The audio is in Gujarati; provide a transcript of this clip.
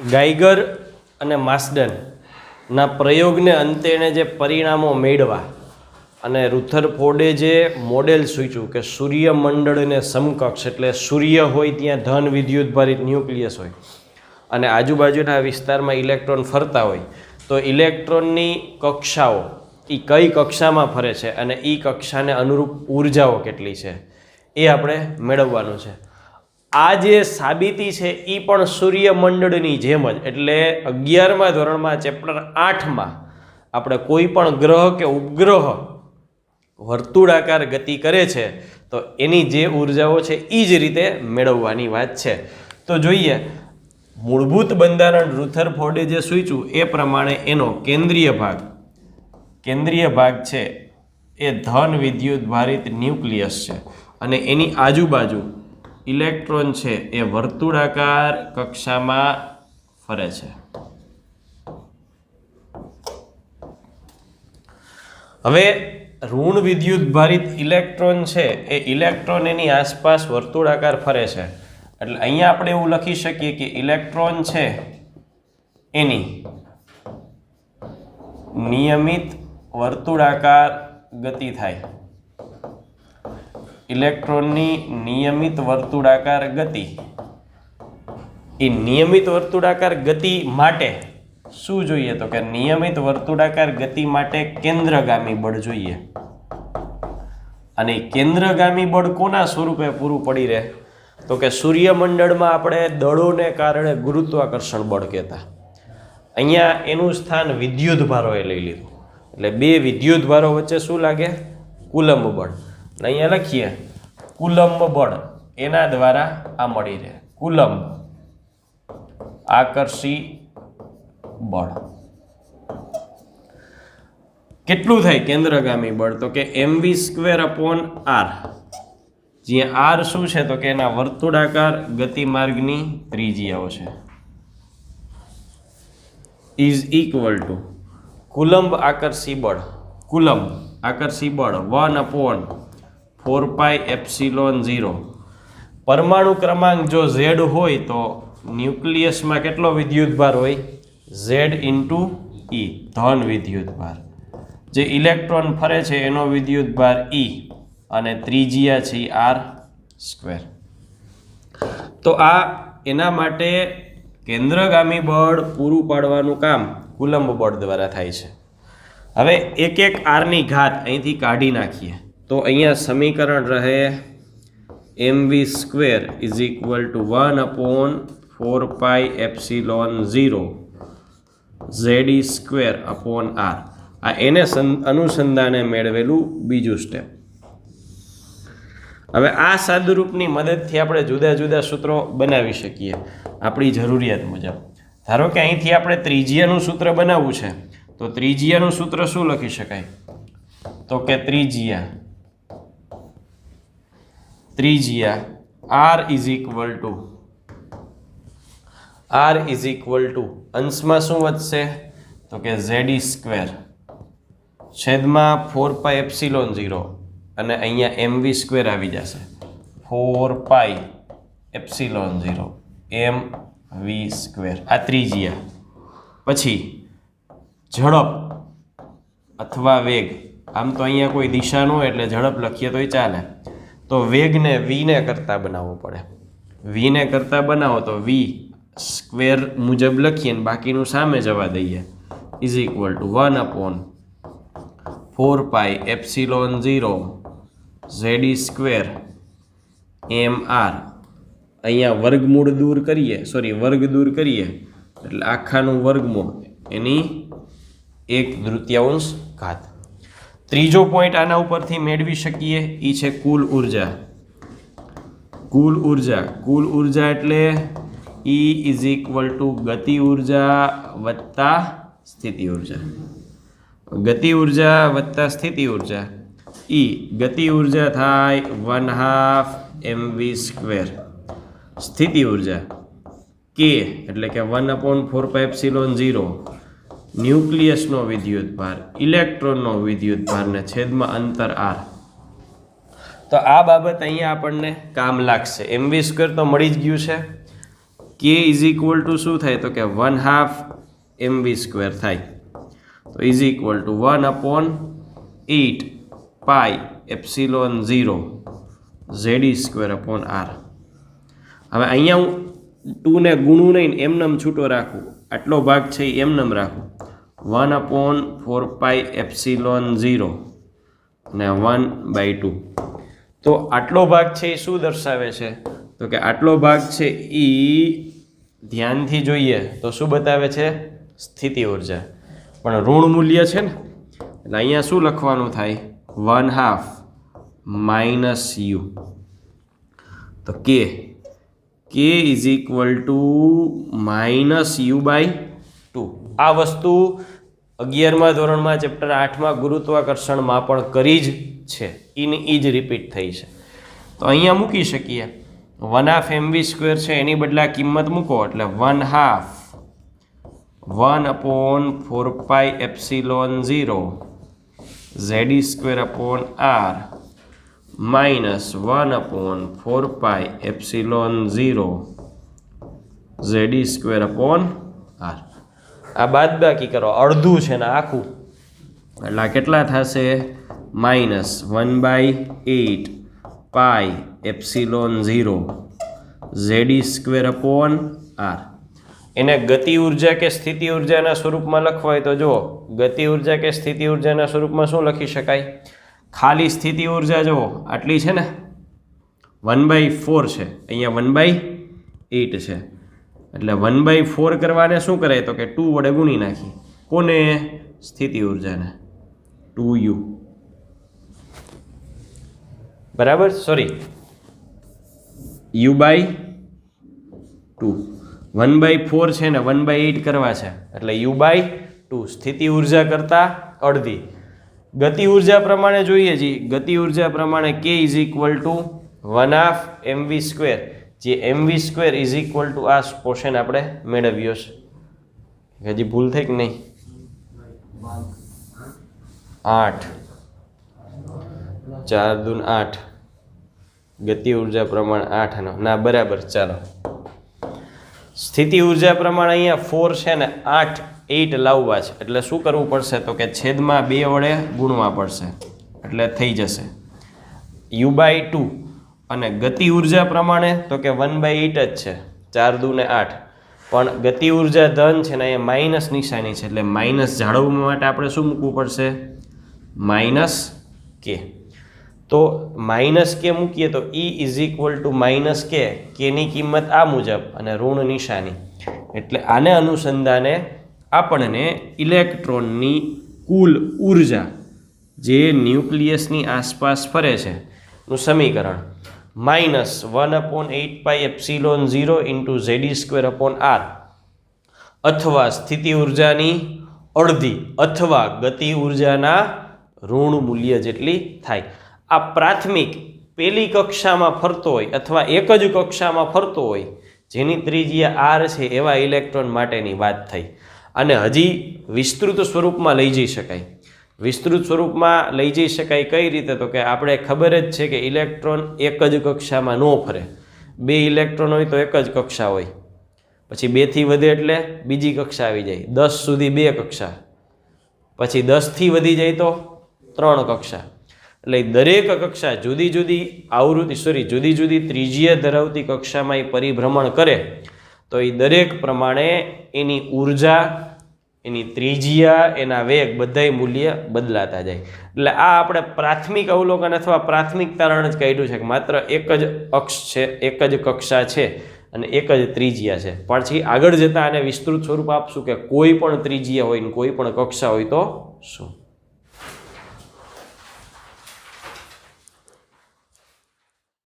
ગાઈગર અને માસ્ડનના પ્રયોગને અંતે એણે જે પરિણામો મેળવા અને રુથરફોર્ડે જે મોડેલ સૂચ્યું કે સૂર્યમંડળને સમકક્ષ એટલે સૂર્ય હોય ત્યાં ધન, વિદ્યુત વિદ્યુતભારિત ન્યુક્લિયસ હોય અને આજુબાજુના વિસ્તારમાં ઇલેક્ટ્રોન ફરતા હોય, તો ઇલેક્ટ્રોનની કક્ષાઓ એ કઈ કક્ષામાં ફરે છે અને એ કક્ષાને અનુરૂપ ઉર્જાઓ કેટલી છે એ આપણે મેળવવાનું છે. આ જે સાબિતી છે એ પણ સૂર્યમંડળની જેમ જ. એટલે અગિયારમા ધોરણમાં, ચેપ્ટર આઠમાં આપણે કોઈ પણ ગ્રહ કે ઉપગ્રહ વર્તુળાકાર ગતિ કરે છે, તો એની જે ઉર્જાઓ છે એ જ રીતે મેળવવાની વાત છે. તો જોઈએ, મૂળભૂત બંધારણ રુથરફોર્ડે જે સૂચ્યું, એ પ્રમાણે એનો કેન્દ્રીય ભાગ. કેન્દ્રીય ભાગ છે, એ ધન વિદ્યુત ભારિત ન્યુક્લિયસ છે. અને એની આજુબાજુ ઇલેક્ટ્રોન છે એ વર્તુળાકાર કક્ષામાં ફરે છે. હવે ઋણ વિદ્યુત ભારિત ઇલેક્ટ્રોન છે એ ઇલેક્ટ્રોન એની આસપાસ વર્તુળાકાર ફરે છે. એટલે અહીંયા આપણે એવું લખી શકીએ કે ઇલેક્ટ્રોન છે એની નિયમિત વર્તુળાકાર ગતિ થાય. ઇલેક્ટ્રોનની નિયમિત વર્તુળાકાર ગતિ. એ નિયમિત વર્તુળાકાર ગતિ માટે શું જોઈએ? તો કે નિયમિત વર્તુળાકાર ગતિ માટે કેન્દ્રગામી બળ જોઈએ. અને કેન્દ્રગામી બળ કોના સ્વરૂપે પૂરું પડી રહે? તો કે સૂર્યમંડળમાં આપણે દળોને કારણે ગુરુત્વાકર્ષણ બળ કહેતા. અહીંયા એનું સ્થાન વિદ્યુત ભારોએ લઈ લીધું. એટલે બે વિદ્યુત ભારો વચ્ચે શું લાગે? કુલંબ બળ. અહીંયા લખીએ કુલંબ બળ. એના દ્વારા આ મળી રહે. કુલંબ આકર્ષી બળ. કેટલું થાય કેન્દ્રગામી બળ? તો કે M V square upon R જ્યાં આર શું છે? તો કે એના વર્તુળાકાર ગતિમાર્ગની ત્રિજ્યાઓ છે. ઇઝ ઇક્વલ ટુ કુલંબ આકર્ષી બળ. કુલંબ આકર્ષી બળ. One upon four pi epsilon zero. પરમાણુ ક્રમાંક જો ઝેડ હોય તો ન્યુક્લિયસમાં કેટલો વિદ્યુતભાર હોય? ઝેડ ઇન્ટુ ઈ, ધન વિદ્યુતભાર. જે ઇલેક્ટ્રોન ફરે છે એનો વિદ્યુતભાર ઈ અને ત્રિજ્યા છે આર સ્ક્વેર. તો આ એના માટે કેન્દ્રગામી બળ પૂરું પાડવાનું કામ કુલંબ બળ દ્વારા થાય છે. હવે એક એક આરની ઘાત અહીંથી કાઢી નાખીએ. તો અહીંયા સમીકરણ રહે M V square is equal to one upon four pi epsilon zero Z square upon R આ એને અનુસંધાને મેળવેલું બીજું સ્ટેપ હવે આ સાદુરૂપની મદદથી આપણે જુદા જુદા સૂત્રો બનાવી શકીએ આપણી જરૂરિયાત મુજબ. ધારો કે અહીંથી આપણે ત્રિજ્યાનું સૂત્ર બનાવવું છે, તો ત્રિજ્યાનું સૂત્ર શું લખી શકાય? તો કે ત્રિજ્યા ત્રિજ્યા R is equal to R is equal to અંશમાં શું વધશે? તો કે ઝેડ સ્ક્વેર છેદમાં ફોર પાઈ એપ્સિલોન ઝીરો અને અહીંયા એમ વી સ્ક્વેર આવી જશે. Four pi epsilon zero M V square આ ત્રિજ્યા. પછી, ઝડપ અથવા વેગ. આમ તો અહીંયા કોઈ દિશા ન હોય એટલે ઝડપ લખીએ તોય ચાલે. તો વેગને વીને કરતાં બનાવવો પડે. વીને કરતાં બનાવો તો વી સ્ક્વેર મુજબ લખીએ ને બાકીનું સામે જવા દઈએ. Is equal to one upon four pi epsilon zero Z E square M R અહીંયા વર્ગમૂળ દૂર કરીએ સોરી વર્ગ દૂર કરીએ, એટલે આખાનું વર્ગમૂળ એની એક તૃતીયાંશ ઘાત. ત્રીજો પોઈન્ટ આના ઉપરથી મેળવી શકીએ એ છે કુલ ઊર્જા. કુલ ઊર્જા. કુલ ઊર્જા એટલે ઈ ઇઝ ઇક્વલ ટુ ગતિ ઊર્જા વત્તા સ્થિતિ ઊર્જા. ગતિ ઊર્જા વત્તા સ્થિતિ ઊર્જા. ઈ ગતિ ઊર્જા થાય one half M V square સ્થિતિ ઊર્જા. કે એટલે કે one upon four pi epsilon zero ન્યુક્લિયસનો વિદ્યુત ભાર, ઇલેક્ટ્રોનનો વિદ્યુત ભાર ને છેદમાં અંતર આર. તો આ બાબત અહીંયા આપણને કામ લાગશે. એમ વી સ્ક્વેર તો મળી જ ગયું છે. કે ઇઝ ઇક્વલ ટુ શું થાય? તો કે one half M V square થાય. તો is equal to one upon eight pi epsilon zero Z E square upon R. હવે અહીંયા હું ટુને ગુણું નહીં, એમનેમ છૂટો રાખું. આટલો ભાગ છે એ એમનેમ રાખું. One upon four pi epsilon zero ને વન બાય ટુ. તો આટલો ભાગ છે એ શું દર્શાવે છે? તો કે આટલો ભાગ છે એ ધ્યાનથી જોઈએ તો શું બતાવે છે? સ્થિતિ ઊર્જા. પણ ઋણ મૂલ્ય છે ને, એટલે અહીંયા શું લખવાનું થાય? One half minus U. તો કે K is equal to minus U by two. આ વસ્તુ અગિયારમા ધોરણમાં, ચેપ્ટર આઠમાં ગુરુત્વાકર્ષણમાં પણ કરી જ છે. ઇન એ જ રિપીટ થઈ છે. તો અહીંયા મૂકી શકીએ. વન હાફ એમ સ્ક્વેર છે, એની બદલે કિંમત મૂકો, એટલે one half one upon four pi epsilon zero Z E square upon R minus one upon four pi epsilon zero Z E square upon R આ બાદ બાકી કરો અડધું છે ને આખું. એટલે આ કેટલા થશે? Minus one by eight pi epsilon zero. Z E square upon R. એને ગતિ ઊર્જા કે સ્થિતિ ઉર્જાના સ્વરૂપમાં લખવા હોય તો જુઓ ગતિ ઊર્જા કે સ્થિતિ ઉર્જાના સ્વરૂપમાં શું લખી શકાય? ખાલી સ્થિતિ ઊર્જા જુઓ આટલી છે ને? વન બાય ફોર છે અહીંયા વન બાય એટ છે. એટલે વન બાય ફોર કરવાને શું કરાય તો કે ટુ વડે ગુણી નાખી કોને? સ્થિતિ ઉર્જાને. ટુ યુ બરાબર? Sorry U by two one by four છે ને વન બાય એટ કરવા છે. એટલે યુ બાય ટુ સ્થિતિ ઊર્જા કરતાં અડધી. ગતિ ઊર્જા પ્રમાણે જોઈએ છીએ ગતિ ઊર્જા પ્રમાણે કે is equal to one half M V square જે M V square is equal to આ પોર્શન આપણે મેળવ્યો છે. હજી ભૂલ થઈ કે નહીં? આઠ. ચાર દૂન આઠ. ગતિ ઊર્જા પ્રમાણ આઠ નો ના, બરાબર, ચાલો. સ્થિતિ ઊર્જા પ્રમાણે અહીંયા ફોર છે ને આઠ એઇટ લાવવા છે. એટલે શું કરવું પડશે? તો કે છેદમાં બે વડે ગુણવા પડશે. એટલે થઈ જશે. યુ બાય ટુ અને ગતિ ઊર્જા પ્રમાણે તો કે વન બાય એટ જ છે, ચાર દુ ને આઠ. પણ ગતિ ઊર્જા ધન છે ને એ માઇનસ નિશાની છે, એટલે માઇનસ જાળવવા માટે આપણે શું મૂકવું પડશે? માઇનસ કે તો માઇનસ કે મૂકીએ તો E is equal to minus K કેની કિંમત આ મુજબ અને ઋણ નિશાની. એટલે આને અનુસંધાને આપણને ઇલેક્ટ્રોનની કુલ ઊર્જા જે ન્યુક્લિયસની આસપાસ ફરે છે, નું સમીકરણ. Minus one upon eight pi epsilon zero into Z E square upon R અથવા સ્થિતિ ઉર્જાની અડધી અથવા ગતિ ઉર્જાના ઋણ મૂલ્ય જેટલી થાય. આ પ્રાથમિક પેલી કક્ષામાં ફરતો હોય અથવા એક જ કક્ષામાં ફરતો હોય, જેની ત્રિજ્યા આર છે એવા ઇલેક્ટ્રોન માટેની વાત થઈ. અને હજી વિસ્તૃત સ્વરૂપમાં લઈ જઈ શકાય. વિસ્તૃત સ્વરૂપમાં લઈ જઈ શકાય કઈ રીતે? તો કે આપણે ખબર જ છે કે ઇલેક્ટ્રોન એક જ કક્ષામાં ન ફરે. બે ઇલેક્ટ્રોન હોય તો એક જ કક્ષા હોય. પછી બેથી વધે એટલે બીજી કક્ષા આવી જાય. દસ સુધી બે કક્ષા. પછી દસથી વધી જાય તો ત્રણ કક્ષા. એટલે દરેક કક્ષા જુદી જુદી આવૃત્તિ સોરી જુદી જુદી ત્રિજ્ય ધરાવતી કક્ષામાં એ પરિભ્રમણ કરે. તો એ દરેક પ્રમાણે એની ઊર્જા એની ત્રિજ્યા, એના વેગ બધાય મૂલ્ય બદલાતા જાય. એટલે આ આપણે પ્રાથમિક અવલોકન અથવા પ્રાથમિક તારણ જ કાઢ્યું છે કે માત્ર એક જ અક્ષ છે, એક જ કક્ષા છે અને એક જ ત્રિજ્યા છે. પછી આગળ જતાં આને વિસ્તૃત સ્વરૂપ આપશું કે કોઈ પણ ત્રિજ્યા હોય ને કોઈ પણ કક્ષા હોય તો શું?